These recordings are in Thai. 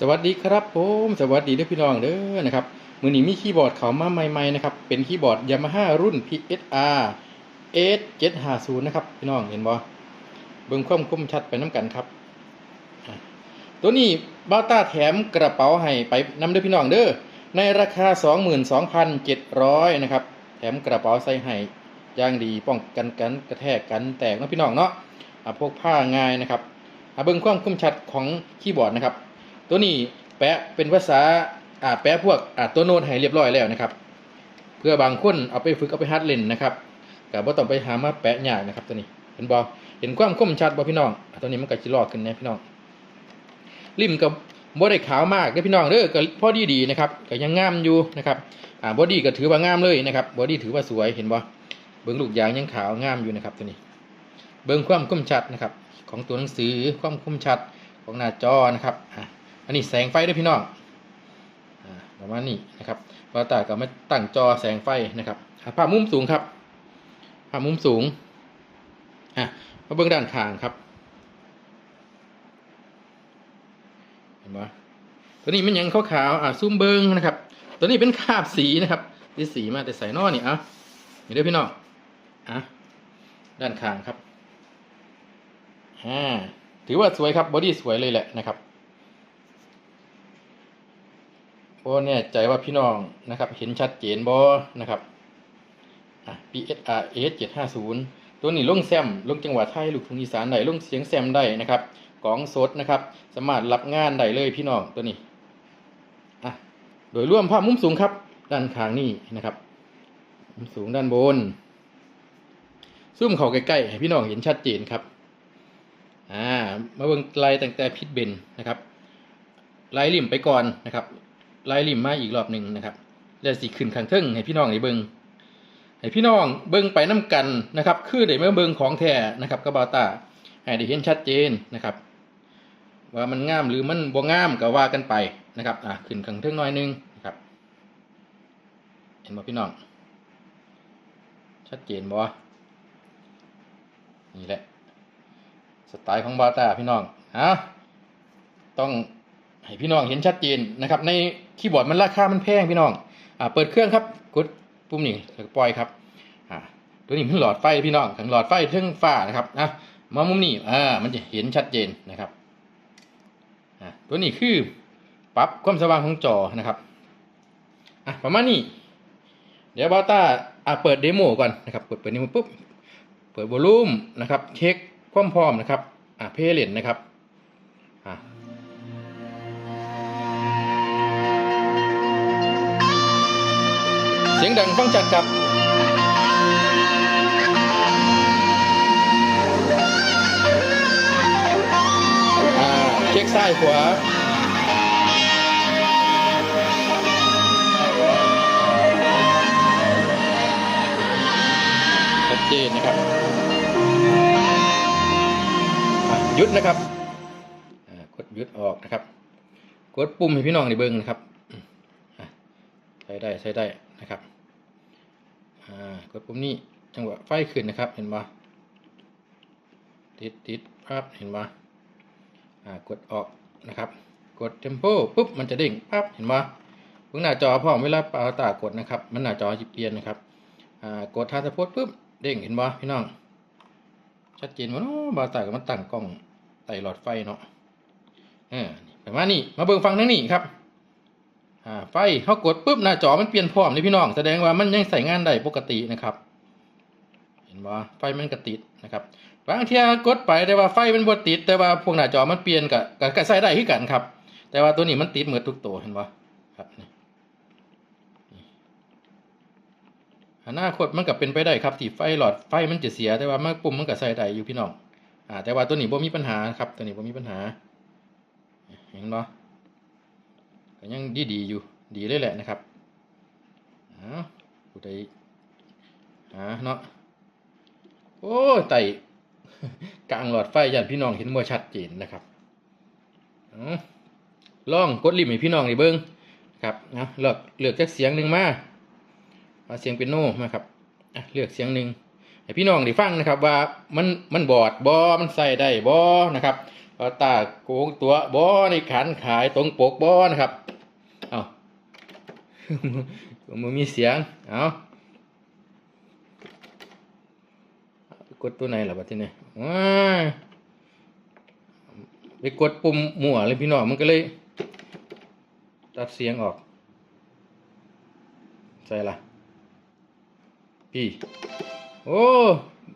สวัสดีครับผมสวัสดีเด้อพี่น้องเด้อนะครับมือนี้มีคีย์บอร์ดเขามาใหม่ๆนะครับเป็นคีย์บอร์ด Yamaha รุ่น PSR S750 นะครับพี่น้องเห็นบ่เบิ่งความคมชัดไปน้ำกันครับ ตัวนี้บ้าต้าแถมกระเป๋าให้ไปนำเด้อพี่น้องเด้อในราคา 22,700นะครับแถมกระเป๋าใส่ให้ย่างดีป้องกันกันกระแทกกันแตกนะพี่น้องเนาะอะพกผ้าง่ายนะครับอะเบิ่งความคมชัดของคีย์บอร์ดนะครับ ตัวนี้แปะเป็นภาษาอ่าแปะพวกอ่าตัวโน้ตให้เรียบร้อยแล้วนะครับ เพื่อบางคนเอาไปฝึกเอาไปฮัดเล่นนะครับก็บ่ต้องไปหามาแปะยากนะครับตัวนี้เห็นบ่เห็นความคมชัดบ่พี่น้องตัวนี้มันก็สิลอกขึ้นแน่พี่น้องริมก็บ่ได้ขาวมากเด้พี่น้องเด้อก็พอดีดีนะครับก็ยังงามอยู่นะครับอ่าบอดี้ก็ถือว่างามเลยนะครับบอดี้ถือว่าสวยเห็นบ่เบิ่งลูกยางยังขาวงามอยู่นะครับตัวนี้ เบิ่งความคมชัดนะครับ ของตัวหนังสือความคมชัดของหน้าจอนะครับอะ อันนี้แสงไฟด้วยพี่น้องอ่าประมาณนี้นะครับเราตาก็มาตั้งจอแสงไฟนะครับภาพมุมสูงครับภาพมุมสูงอะมาเบื้องด้านข้างครับเห็นไหมตัวนี้มันยังขาวๆอะซูมเบิ้งนะครับ ตัวนี้เป็นคาบสีนะครับที่สีมาแต่ใส่นอนี่อะนี่เด้อพี่น้องอะด้านข้างครับอ่าถือว่าสวยครับบอดี้สวยเลยแหละนะครับ โอ้เนี่ใจว่าพี่น้องนะครับ เห็นชัดเจนบอนะครับอะ PSR S 750ตัวนี้ลงแซมลงจังหวะไทยลูกทุ่งอีสานได้ลงเสียงแซมได้นะครับกองสดนะครับ สามารถรับงานได้เลยพี่น้องตัวนี้อะโดยร่วมภาพมุมสูงครับ ด้านข้างนี่นะครับ มุมสูงด้านบนซูมเข้าใกล้ๆให้พี่น้องเห็นชัดเจนครับอ่ามาเบิ่งลายตั้งแต่พิดเบนนะครับลายริมไปก่อนนะครับ ไล่ริมมาอีกรอบหนึ่งนะครับแล้วสิขึ้นข้างเทิงให้พี่น้องได้เบิงให้พี่น้องเบิงไปน้กันนะครับ คือได้มาเบิงของแท้นะครับกระบาตาให้ได้เห็นชัดเจนนะครับ ว่ามันงามหรือมันบ่งามก็ว่ากันไปนะครับอะขึ้นข้างเทิงหน่อยหนึงนะครับ เห็นบ่พี่น้อง ชัดเจนบ่นี่แหละ สไตล์ของบาตาพี่น้องฮะต้องให้พี่น้องเห็นชัดเจนนะครับใน คีย์บอร์ดมันราคามันแพงพี่น้องอ่าเปิดเครื่องครับกดปุ่มนี้ปล่อยครับอ่าตัวนี้มันหลอดไฟพี่น้องทั้งหลอดไฟทั้งฟ้านะครับนะมามุมนี้อ่ามันจะเห็นชัดเจนนะครับอ่าตัวนี้คือปรับความสว่างของจอนะครับอะประมาณนี้ เดี๋ยวบาต้าอ่าเปิดเดโมก่อนนะครับเปิดเปิดเดโมปุ๊บเปิดวอลลุ่มนะครับเช็คความพร้อมนะครับอ่าเพลย์เลนนะครับอ่า เสียงดังฟังชัดครับเช็คซ้ายขวาชัดเจนนะครับหยุดนะครับกดหยุดออกนะครับ กดปุ่มให้พี่น้องในเบิ้งนะครับใช้ได้ใช้ได้ นะครับอ่ากดปุ่มนี้จังหวะไฟขึ้นนะครับเห็นปะติดติดปั๊บเห็นปะอ่ากดออกนะครับ กดเทมโปปุ๊บมันจะเด้งปั๊บเห็นปะเพิ่งหน้าจอพร้อมเวลาปาตากดนะครับ มันหน้าจอจะเปลี่ยนนะครับอ่ากดทาสะโพดปุ๊บเด้งเห็นปะพี่น้องชัดเจนวะเนาะบาตากับมันตั้งกล้องไต่หลอดไฟเนาะเออประมาณนี้มาเบิ่งฟังทั้งนี้ครับ อ่าไฟเขากดปุ๊บหน้าจอมันเปลี่ยนพร้อมเลยพี่น้อง แสดงว่ามันยังใส่งานได้ปกตินะครับ เห็นว่าไฟมันก็ติดนะครับบางเทีกดไปแต่ว่าไฟมันบ่ติด แต่ว่าพวกหน้าจอมันเปลี่ยนกับกับใส่ได้คือกันครับ แต่ว่าตัวนี้มันติดเหมือนทุกตัวเห็นปะครับนี่อนาคตมันก็เป็นไปได้ครับที่ไฟหลอดไฟมันจะเสียแต่ว่ามันปุ่มมันก็ใส่ได้อยู่พี่น้องอ่าแต่ว่าตัวนี้บ่มีปัญหาครับตัวนี้บ่มีปัญหา เห็นปะก็ ยังดีดีอยู่ดีเลยแหละนะครับอ้าวผู้ใดหาเนาะโอ้ไต่กลางหลอดไฟยันพี่น้องเห็นมัวชัดเจนนะครับเอลองกดลิมให้พี่น้องได้เบิ้งครับนะเลือกเลือกจากเสียงหนึ่งมาเสียงเป็นโนมาครับอะเลือกเสียงหนึ่งให้พี่น้องได้ฟังนะครับ ว่ามันมันบอดบอมันใส่ได้บอนะครับตาโกงตัวบอในขันขายตรงปกบอนะครับ มันมีเสียง เอากดตัวไหนล่ะบัดทีนี้ว้าไปกดปุ่มหมั่วเลยพี่น้องมันก็เลย ตัดเสียงออก ใส่ละพี่โอ้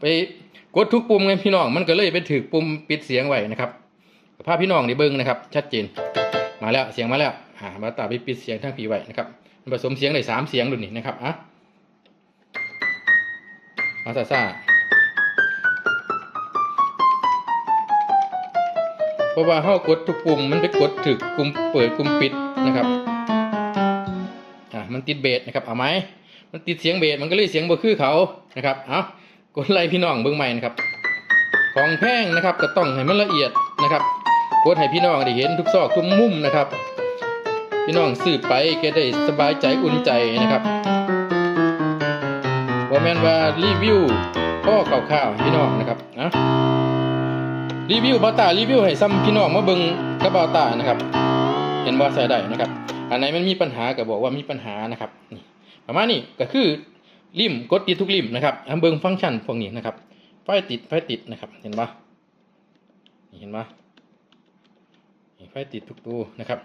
ไปกดทุกปุ่มไงพี่น้องมันก็เลยไปถือปุ่มปิดเสียงไว้นะครับภาพพี่น้องได้เบิ้งนะครับ ชัดเจน มาแล้วเสียงมาแล้วอ่ามาตาไปปิดเสียงทั้งผีไว้นะครับ ผสมเสียงได้สามเสียงดูนี่นะครับอะมาซาซาเพราะว่าเฮากดทุกปุ่มมันไปกดถึกปุ่มเปิดปุ่มปิดนะครับอะมันติดเบสนะครับเอาไหมมันติดเสียงเบสมันก็เลยเสียงบ่คือเขานะครับเอากดไลค์พี่น้องเบิ่งใหม่นะครับ ของแพงนะครับก็ต้องให้มันละเอียดนะครับกดให้พี่น้องได้เห็นทุกซอกทุกมุมนะครับ พี่น้องซื้อไปแกได้สบายใจอุ่นใจนะครับว่าแมนว่ารีวิวพ่อข่าวๆพี่น้องนะครับนะรีวิวบาตารีวิวให้ซ้ำพี่น้องมาเบิงกับบาตานะครับ เห็นว่าใส่ได้นะครับอันไหนมันมีปัญหาก็บอกว่ามีปัญหานะครับประมาณนี้ก็คือริมกดติดทุกริมนะครับอันเบิงฟังก์ชันพวกนี้นะครับไฟติดไฟติดนะครับ เห็นปะเห็นปะไฟติดทุกตัวนะครับ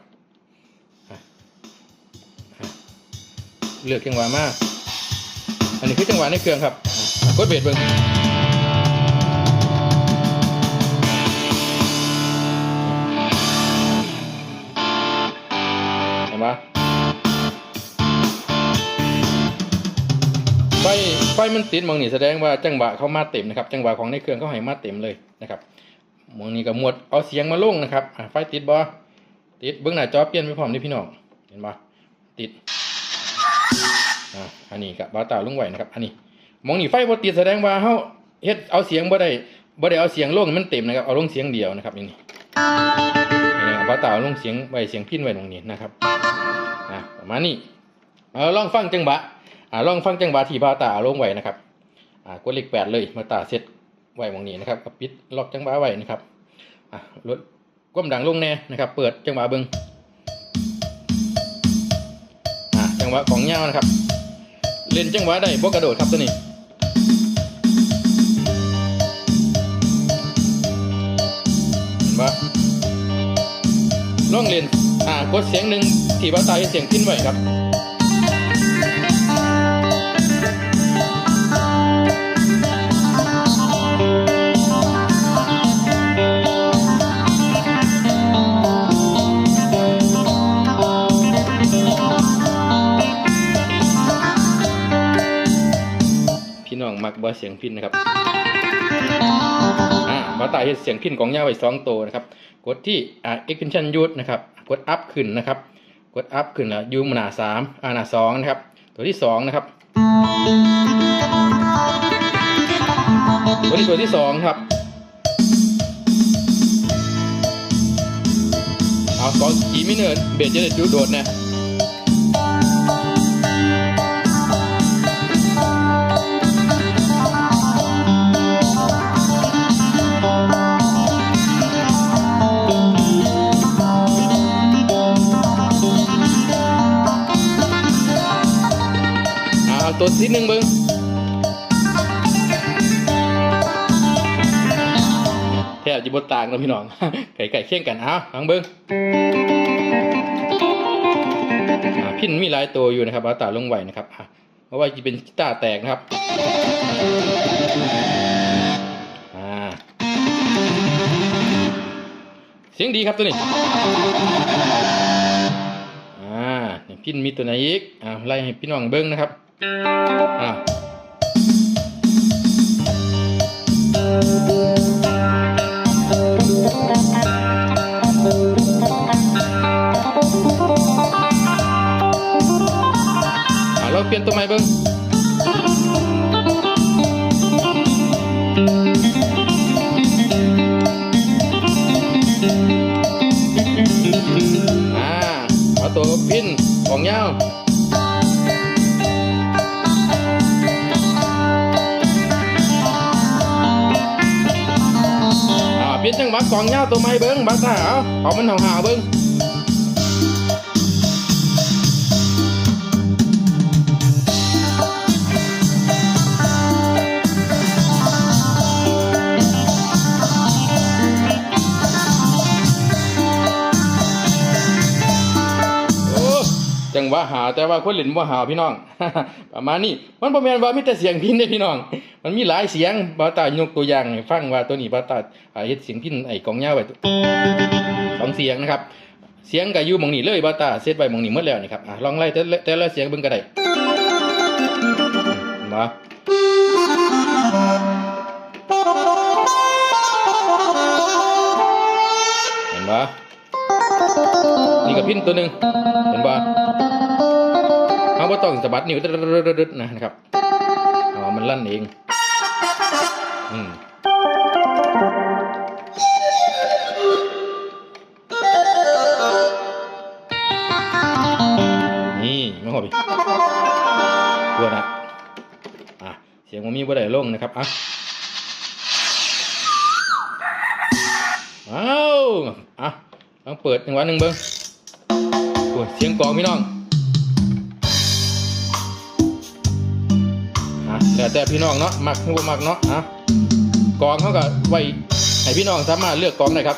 เลือกจังหวะมาก อันนี้คือจังหวะในเครื่องครับกดเบรกเบิ่งเห็นปะไฟไฟมันติดมองนี่แสดงว่าจังหวะเขามาเต็มนะครับ จังหวะของในเครื่องเขาให้มาเต็มเลยนะครับมองนี่ก็หมวดเอาเสียงมาลงนะครับไฟติดบ่ติดเบื้องหน้าจอเปลี่ยนไปพร้อมนี่พี่น้องเห็นปะติด อะอันนี้กับบาตาลุงไหวนะครับ อันนี้ มองนี่ไฟบ่ติดแสดงว่าเขาเฮ็ดเอาเสียงบ่ได้บ่ได้เอาเสียงลงมันเต็มนะครับ เอาลงเสียงเดียวนะครับนี่นี่นี่บาตาเอาลงเสียงไว้เสียงพิ้นไว้ตรงนี้นะครับอะประมาณนี้เอาลองฟังจังหวะอ่าลองฟังจังหวะที่บาตาลงไว้นะครับอ่ากดเลขแปดเลยมาตาเซตไว้หมองนี้นะครับก็ปิดล็อกจังหวะไว้นะครับอ่าลดความดังลงแน่นะครับ เปิดจังหวะเบิ้ง จังหวะของเงานะครับ เล่นจังหวะได้บกกระโดดครับตัวนี้เห็นปะลองเล่นอ่ากดเสียงหนึ่งที่บาตาให้เสียงขึ้นไว้ครับ มักบ่เสียงพินนะครับอ่าบาตายเฮ็ดเสียงพินของยาไว้สองตัวนะครับ กดที่อ่า extension use นะครับ กด up ขึ้นนะครับ กด up ขึ้นแล้วยูหนาสามอ่าหนาสองนะครับ ตัวที่สองนะครับตัวนี้ตัวที่สองครับเอาของกีมิเนอร์เบสจะได้ดูโดดนะ ตัวที่หนึ่งเบิ้งแทบจะบดต่างแล้วพี่น้องไก่ไก่เคี่ยงกันเอาฟังเบิ้งอ่าพินมีหลายตัวอยู่นะครับเอาตาลงไหวนะครับเพราะว่าจะเป็นกีตาร์แตกนะครับเสียงดีครับตัวนี้ อ่าพินมีตัวไหนอีก อ่าไล่ให้พี่น้องเบิ้งนะครับ อะอะเร กองเงาตัวไม้เบิ้งบาสาเอาเอามันห่าวๆเบิ้ง จังว่าหาแต่ว่าคนเล่นว่าหาพี่น้อง ประมาณนี้มันประมาณว่ามีแต่เสียงพินได้พี่น้อง มันมีหลายเสียงบาตายกตัวอย่างฟังว่าตัวนี้บาตาเฮ็ดเสียงพินไอ้กองเงาไว้สองเสียงนะครับ เสียงก็อยู่หมองนี้เลยบาตาเซตไว้มองนี้หมดแล้วนี่ครับลองไล่แต่ละแต่ละเสียงเบิ่งก็ได้มาเห็นบ่นี่ก็พินตัวหนึ่งเห็นบ่เขาบ่ต้องสะบัดนิ้วตึ๊ดๆนะครับอ๋อมันลั่นเองอืมนี่มาหอบอีกตัวนะอะเสียงมันมีบ่ได้ลงนะครับอะอ้าวอะลองเปิดจังหวะหนึ่งเบิ้งเสียงกองพี่น้อง แล้วแต่พี่น้องเนาะมักหรือบ่มักเนาะอะกองเขาก็ไว้ให้พี่น้องสามารถเลือกกองได้ครับ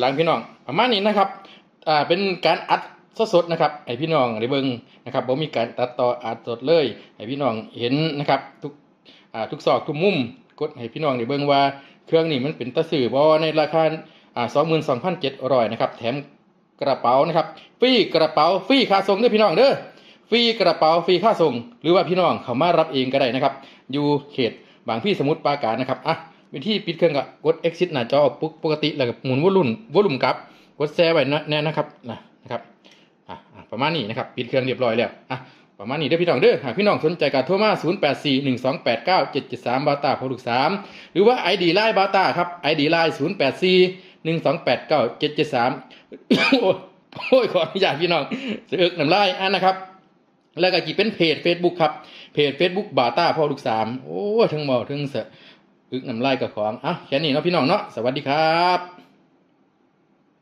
หลังพี่น้อง ประมาณนี้นะครับอ่าเป็นการอัดสดๆนะครับให้พี่น้องได้เบิ่งนะครับบ่มีการตัดต่ออัดสดเลยให้พี่น้องเห็นนะครับทุกอ่าทุกซอกทุกมุมกดให้พี่น้องได้เบิ่งว่าเครื่องนี้มันเป็นตะสื่อบ่ในราคาอ่า22,700นะครับแถมกระเป๋านะครับฟรีกระเป๋าฟรีค่าส่งด้อพี่น้องเด้อฟรีกระเป๋าฟรีค่าส่ง หรือว่าพี่น้องเขามารับเองก็ได้นะครับ อยู่เขตบางพี่สมุทรปราการนะครับอะ วิธีปิดเครื่องก็กด exit หน้าจอปุ๊กปกติแล้วก็หมุนวอลุ่มวอลุ่มกลับ กดแชร์ไว้นะแน่นะครับนะนะครับอะประมาณนี้นะครับปิดเครื่องเรียบร้อยแล้วอะประมาณนี้เด้อพี่น้องเด้อหากพี่น้องสนใจการโทรมา 0 8 4 1 2 8 9 7 7 3 บาตาพอลูก3หรือว่า ID ไลน์บาตาครับ ID ไลน์0 8 4 1 2 8 9 7 7 3 โอ้ยโอ้ยขออนุญาตพี่น้องเสือกน้ำลายอะนะครับ แล้วก็จีเป็นเพจ Facebook ครับ เพจ Facebook บาตาพ่อลูกสามโอ้ทั้งเมาทั้งเส อึกน้ำลายกับของอะแค่นี้เนาะพี่น้องเนาะสวัสดีครับ